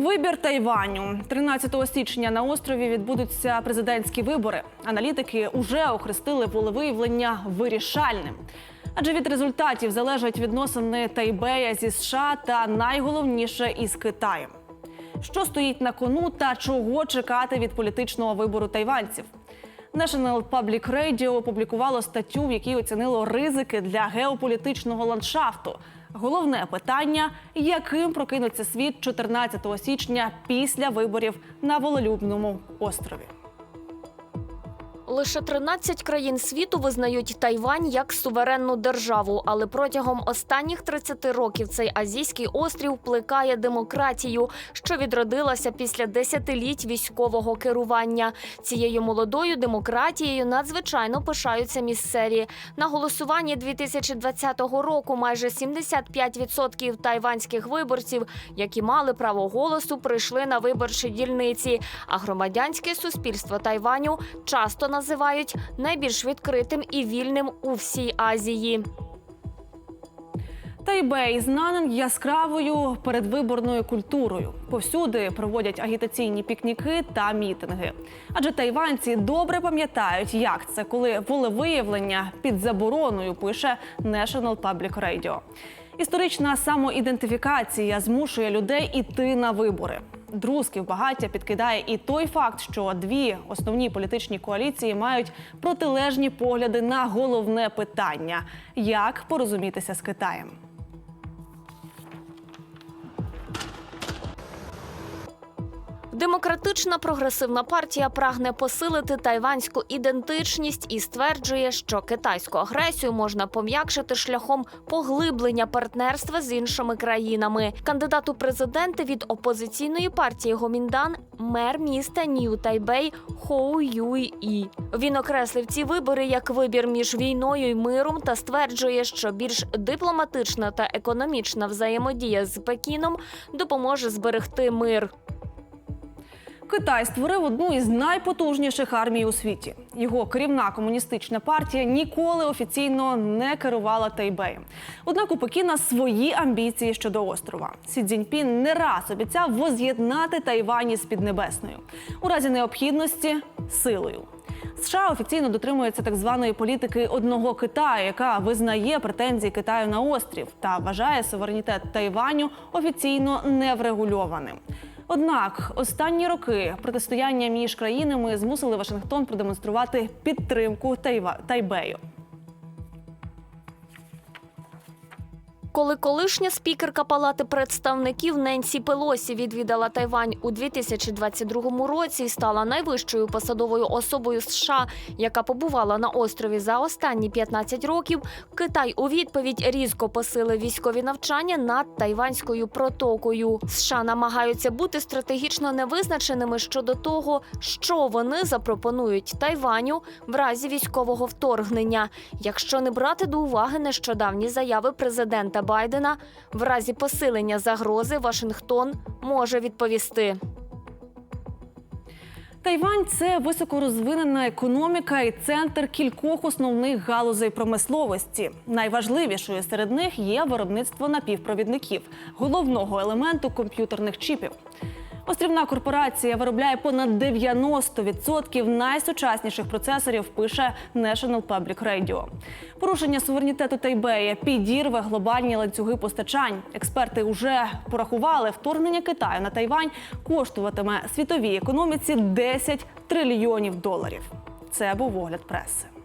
Вибір Тайваню 13 січня на острові відбудуться президентські вибори. Аналітики уже охрестили волевиявлення вирішальним. Адже від результатів залежать відносини Тайбея зі США та найголовніше із Китаєм. Що стоїть на кону та чого чекати від політичного вибору тайванців? National Public Radio опублікувало статтю, в якій оцінило ризики для геополітичного ландшафту. Головне питання: яким прокинеться світ 14 січня після виборів на волелюбному острові. Лише 13 країн світу визнають Тайвань як суверенну державу, але протягом останніх 30 років цей азійський острів плекає демократію, що відродилася після десятиліть військового керування. Цією молодою демократією надзвичайно пишаються місцеві. На голосуванні 2020 року майже 75% тайванських виборців, які мали право голосу, прийшли на виборчі дільниці. А громадянське суспільство Тайваню часто називають найбільш відкритим і вільним у всій Азії. Тайбей знаний яскравою передвиборною культурою. Повсюди проводять агітаційні пікніки та мітинги. Адже тайванці добре пам'ятають, як це, коли волевиявлення під забороною пише National Public Radio. Історична самоідентифікація змушує людей іти на вибори. Друзки в багаття підкидає і той факт, що дві основні політичні коаліції мають протилежні погляди на головне питання як порозумітися з Китаєм. Демократична прогресивна партія прагне посилити тайванську ідентичність і стверджує, що китайську агресію можна пом'якшити шляхом поглиблення партнерства з іншими країнами. Кандидат у президенти від опозиційної партії Гоміндан мер міста Нью Тайбей Хоу Юй І. Він окреслив ці вибори як вибір між війною і миром та стверджує, що більш дипломатична та економічна взаємодія з Пекіном допоможе зберегти мир. Китай створив одну із найпотужніших армій у світі. Його керівна комуністична партія ніколи офіційно не керувала Тайбеєм. Однак у Пекіна свої амбіції щодо острова. Сі Цзіньпін не раз обіцяв воз'єднати Тайвань із Піднебесною у разі необхідності силою. США офіційно дотримується так званої політики одного Китаю, яка визнає претензії Китаю на острів та вважає суверенітет Тайваню офіційно неврегульованим. Однак останні роки протистояння між країнами змусили Вашингтон продемонструвати підтримку Тайва... Тайбею. Коли колишня спікерка Палати представників Ненсі Пелосі відвідала Тайвань у 2022 році і стала найвищою посадовою особою США, яка побувала на острові за останні 15 років, Китай у відповідь різко посилив військові навчання над Тайванською протокою. США намагаються бути стратегічно невизначеними щодо того, що вони запропонують Тайваню в разі військового вторгнення, якщо не брати до уваги нещодавні заяви президента Байдена, в разі посилення загрози Вашингтон може відповісти. Тайвань це високорозвинена економіка і центр кількох основних галузей промисловості. Найважливішою серед них є виробництво напівпровідників, головного елементу комп'ютерних чіпів. Острівна корпорація виробляє понад 90% найсучасніших процесорів, пише National Public Radio. Порушення суверенітету Тайбея підірве глобальні ланцюги постачань. Експерти вже порахували, вторгнення Китаю на Тайвань коштуватиме світовій економіці 10 трильйонів доларів. Це був огляд преси.